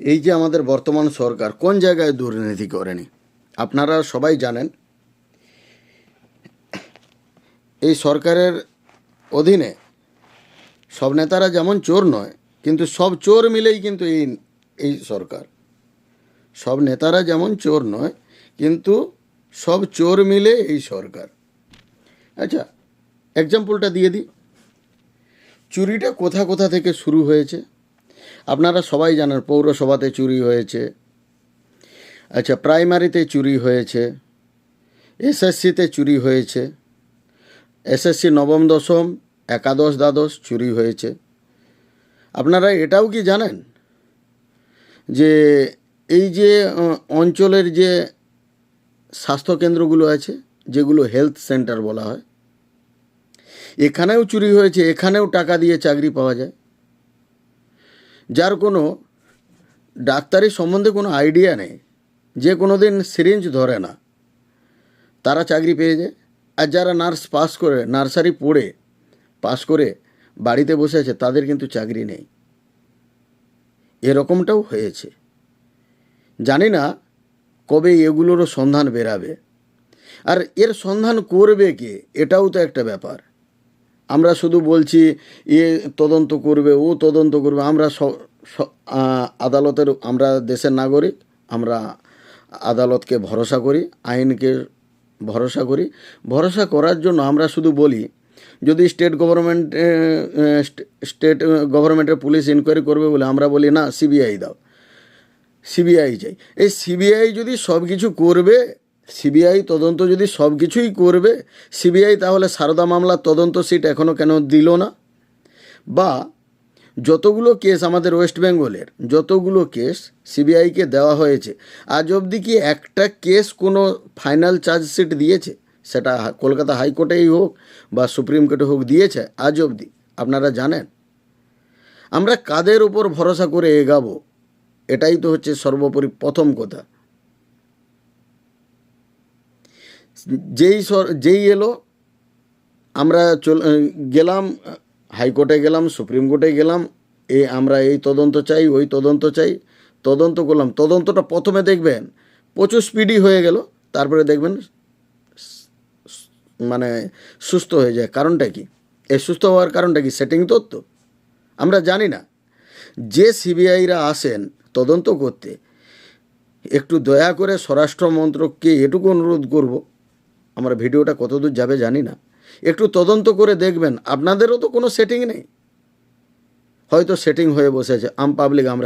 এই যে আমাদের বর্তমান সরকার, কোন জায়গায় দুর্নীতি করেনি? আপনারা সবাই জানেন। এই সরকারের অধীনে সব নেতারা যেমন চোর নয়, কিন্তু সব চোর মিলেই কিন্তু এই এই সরকার। সব নেতারা যেমন চোর নয়, কিন্তু সব চোর মিলে এই সরকার। আচ্ছা এক্সাম্পলটা দিয়ে দিই। চুরিটা কোথা কোথা থেকে শুরু হয়েছে? আপনারা সবাই জানেন পৌরসভাতে চুরি হয়েছে আচ্ছা প্রাইমারিতে চুরি হয়েছে, এসএসসিতে চুরি হয়েছে, এসএসসি নবম, দশম, একাদশ, দ্বাদশ চুরি হয়েছে। আপনারা এটাও কি জানেন? যে এই যে অঞ্চলের যে স্বাস্থ্যকেন্দ্রগুলো আছে, যেগুলো হেলথ সেন্টার বলা হয়, এখানেও চুরি হয়েছে, এখানেও টাকা দিয়ে চাকরি পাওয়া যায়। যার কোনো ডাক্তারি সম্বন্ধে কোনো আইডিয়া নেই, যে কোনো দিন সিরিঞ্জ ধরে না। তারা চাকরি পেয়ে যায়। আর যারা নার্স পাস করে নার্সারি পড়ে পাস করে বাড়িতে বসে আছে, তাদের কিন্তু চাকরি নেই। এরকমটাও হয়েছে। জানি না কবে এগুলোরও সন্ধান বেরাবে। আর এর সন্ধান করবে কে? এটাও তো একটা ব্যাপার। আমরা শুধু বলছি, এ তদন্ত করবে, ও তদন্ত করবে, আমরা আদালতের, আমরা দেশের নাগরিক, আমরা আদালতকে ভরসা করি, আইনকে ভরসা করি। ভরসা করার জন্য আমরা শুধু বলি, যদি স্টেট গভর্নমেন্ট স্টেট গভর্নমেন্টের পুলিশ ইনকোয়ারি করবে বলে আমরা বলি, না সিবিআই দাও। সিবিআই চাই এই সিবিআই যদি সব কিছু করবে সিবিআই তদন্ত যদি সব কিছুই করবে, সিবিআই তাহলে সারদা মামলার তদন্ত সিট এখনও কেন দিল না? বা যতগুলো কেস আমাদের ওয়েস্ট বেঙ্গলের, যতগুলো কেস সিবিআইকে দেওয়া হয়েছে, আজ অবধি কি একটা কেস কোনো ফাইনাল চার্জশিট দিয়েছে? সেটা কলকাতা হাইকোর্টেই হোক বা সুপ্রিম কোর্টে হোক দিয়েছে আজ অবধি, আপনারা জানেন? আমরা কাদের উপর ভরসা করে এগাবো? এটাই তো হচ্ছে সর্বোপরি প্রথম কথা। যেই যেই এলো, আমরা চল গেলাম, হাইকোর্টে গেলাম, সুপ্রিম কোর্টে গেলাম, এ, আমরা এই তদন্ত চাই, ওই তদন্ত চাই, তদন্ত করলাম। তদন্তটা প্রথমে দেখবেন, প্রচুর স্পিডি হয়ে গেল, তারপরে দেখবেন মানে সুস্থ হয়ে যায়। কারণটা কি? এই সুস্থ হওয়ার কারণটা কি? সেটিং তথ্য। আমরা জানি না। যে সিবিআইরা আসেন তদন্ত করতে, একটু দয়া করে স্বরাষ্ট্র মন্ত্রককে এটুকু অনুরোধ করব আমার ভিডিওটা কতদূর যাবে জানি না। একটু তদন্ত করে দেখবেন, আপনাদেরও তো কোনো সেটিং নেই। হয়তো সেটিং হয়ে বসেছে, আম পাবলিক আমরা